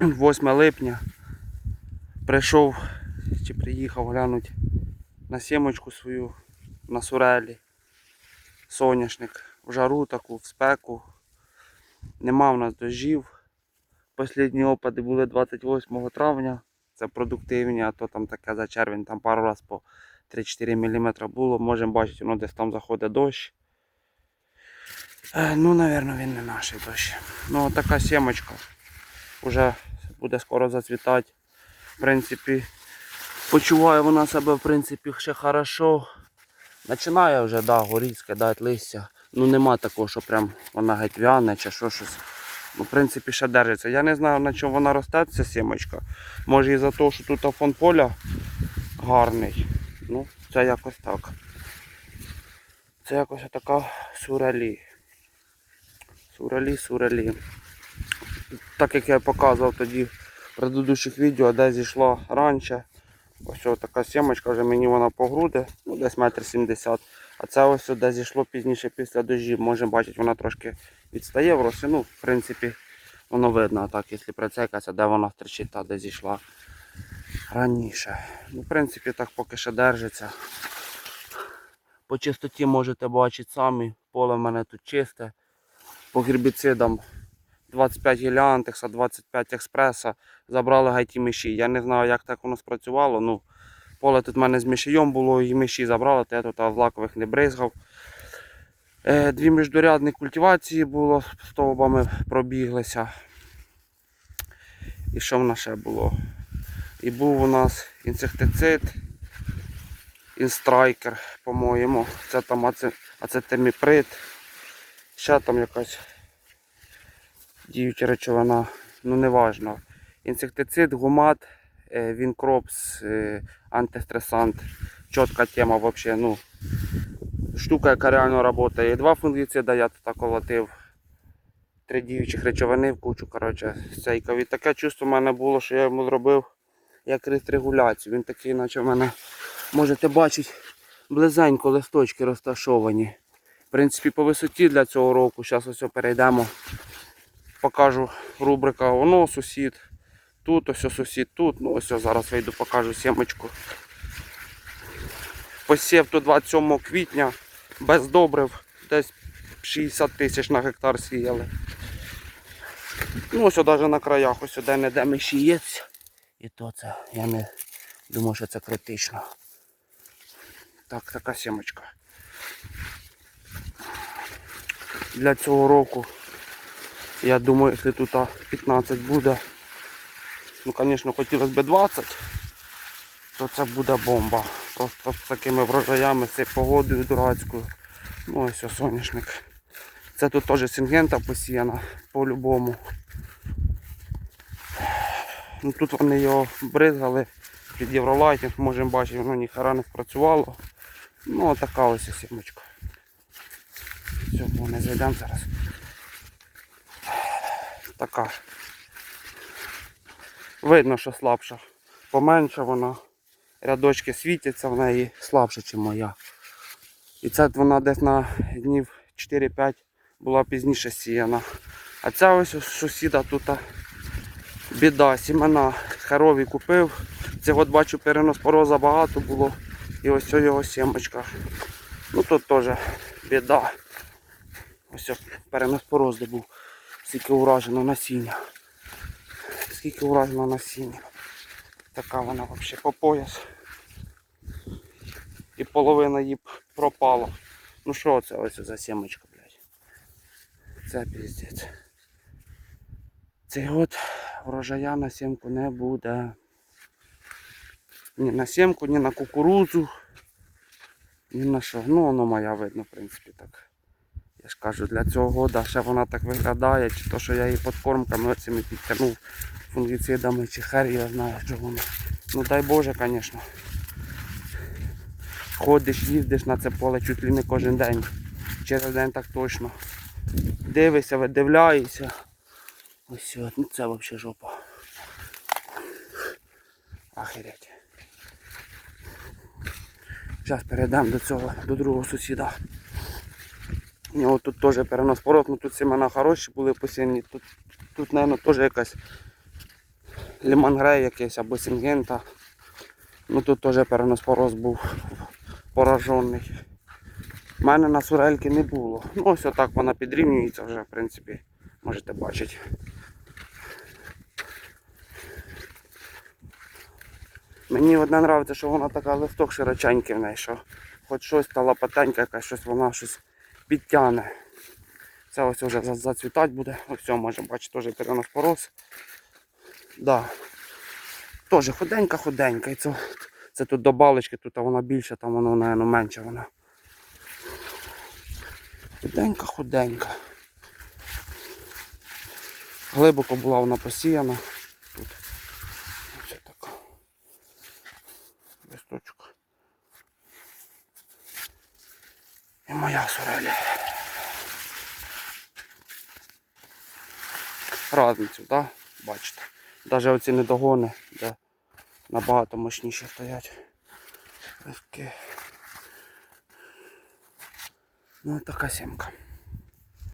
8 липня. Прийшов чи приїхав глянути на сімочку свою на сурелі. Соняшник. В жару таку, в спеку. Нема в нас дождів. Послідні опади були 28 травня. Це продуктивні, а то там таке за червень, там пару раз по 3-4 мм було. Можемо бачити, воно десь там заходить дощ. Е, Ну, напевно, він не наш дощ. Ну, така сімочка. Уже буде скоро зацвітати. В принципі, почуває вона себе в принципі ще хорошо. Починає вже, да, горіть, скидати листя. Ну нема такого, що прям вона геть вяне чи що щось. Ну, в принципі, ще держиться. Я не знаю, на чому вона росте, ця сімочка. Може і за те, що тут фон поля гарний. Ну, це якось так. Це якось така суралі. Суралі, суралі. Так як я показував тоді в предыдущих відео, де зійшла раніше. Ось така сімочка, вже мені вона по груди, ну десь метр сімдесят. А це ось де зійшло пізніше після дождів. Можемо бачити, вона трошки відстає в росі. Ну, в принципі, воно видно, так, якщо прицекатися, де вона стрічить, та де зійшла раніше. Ну, в принципі, так поки ще держиться. По чистоті можете бачити самі. Поле в мене тут чисте. По гербіцидам 25 гіліантекса, 25 експреса. Забрали гайті миші. Я не знаю, як так воно спрацювало. Ну, поле тут в мене з мишієм було, і миші забрали, то я тут злакових не бризгав. Е, Дві міждорядні культивації було, стовбами пробіглися. І що в нас ще було? І був у нас інсектицид, інстрайкер, по-моєму. Це там ацетиміприд. Ще там якась діюча речовина, ну не важно. Інсектицид, гумат, е, вінкропс, е, антистресант. Чітка тема взагалі. Ну, штука, яка реально працює. Два фунгіцида я тут колотив. Три діючих речовини в кучу. коротше, стейкові. Таке чувство в мене було, що я йому зробив як регуляцію. Він такий, наче в мене, можете бачити, близенько листочки розташовані. В принципі, по висоті для цього року, зараз ось перейдемо. Покажу рубрика воно сусід. Тут ось сусід, тут. Ну ось зараз вийду, покажу сімочку. Посів тут 27 квітня, без добрив, десь 60 тисяч на гектар сіяли. Ну ось навіть на краях, ось де не де мишієць. І то це, я не думаю, що це критично. Так, така сімочка. Для цього року, я думаю, якщо тут 15 буде, ну звісно хотілося б 20, то це буде бомба. Просто з такими врожаями, з цією погодою дурацькою. Ну ось ось соняшник. Це тут теж сингента посіяна по-любому. Ну, тут вони його бризгали під євролайтінг, можемо бачити, воно ніхера не спрацювало. Ну така ось сімочка. Все, ми не зайдемо зараз. Така. Видно, що слабша. Поменша вона. Рядочки світяться в неї слабше, ніж моя. І це вона десь на днів 4-5 була пізніше сіяна. А ця ось сусіда тут біда, сімена херові купив. Це от бачу перенос пороза багато було. І ось його сімочка. Ну тут теж біда. Ось перенос порозди був. Скільки уражено насіння. Скільки уражено насіння. Така вона взагалі по пояс. І половина її пропала. Ну що це ось за сімочка, блядь. Це піздець. Цей от врожая на сімку не буде. Ні на сімку, ні на кукурудзу. Ні на що. Ну воно моя видно, в принципі, так. Я ж кажу, для цього года ще вона так виглядає, чи то, що я її подкормками цими підтягнув фунгіцидами, чи хер я знаю, що воно. Ну дай Боже, звісно. Ходиш, їздиш на це поле чуть ли не кожен день. Через день так точно. Дивишся, видивляєшся. Ось от, ну це взагалі жопа. Охереть. Зараз перейдемо до цього, до другого сусіда. У нього тут теж перенос пород, ну тут сімена хороші були посінні. Тут, тут, мабуть, теж якась лімангрей якийсь або сінгента. Ну тут теж переноспороз був поражений. У мене на сурельки не було. Ну ось отак вона підрівнюється вже, в принципі, можете бачити. Мені одне подобається, що вона така листок широченький в неї, що хоч щось та лопатенька якась, щось вона щось підтягне. Це ось вже за- зацвітати буде. Ось може бачити, теж переноспороз. Да. Теж худенька, худенька. І це, це тут до балочки, тут вона більша, там воно, мабуть, менше вона. Худенька, худенька. Глибоко була вона посіяна. Тут. Ось така. Листочок. І моя сореля. Разницю, так? Да? Бачите. Навіть оці недогони, де набагато мощніші стоять. Легкі. Ну така сімка.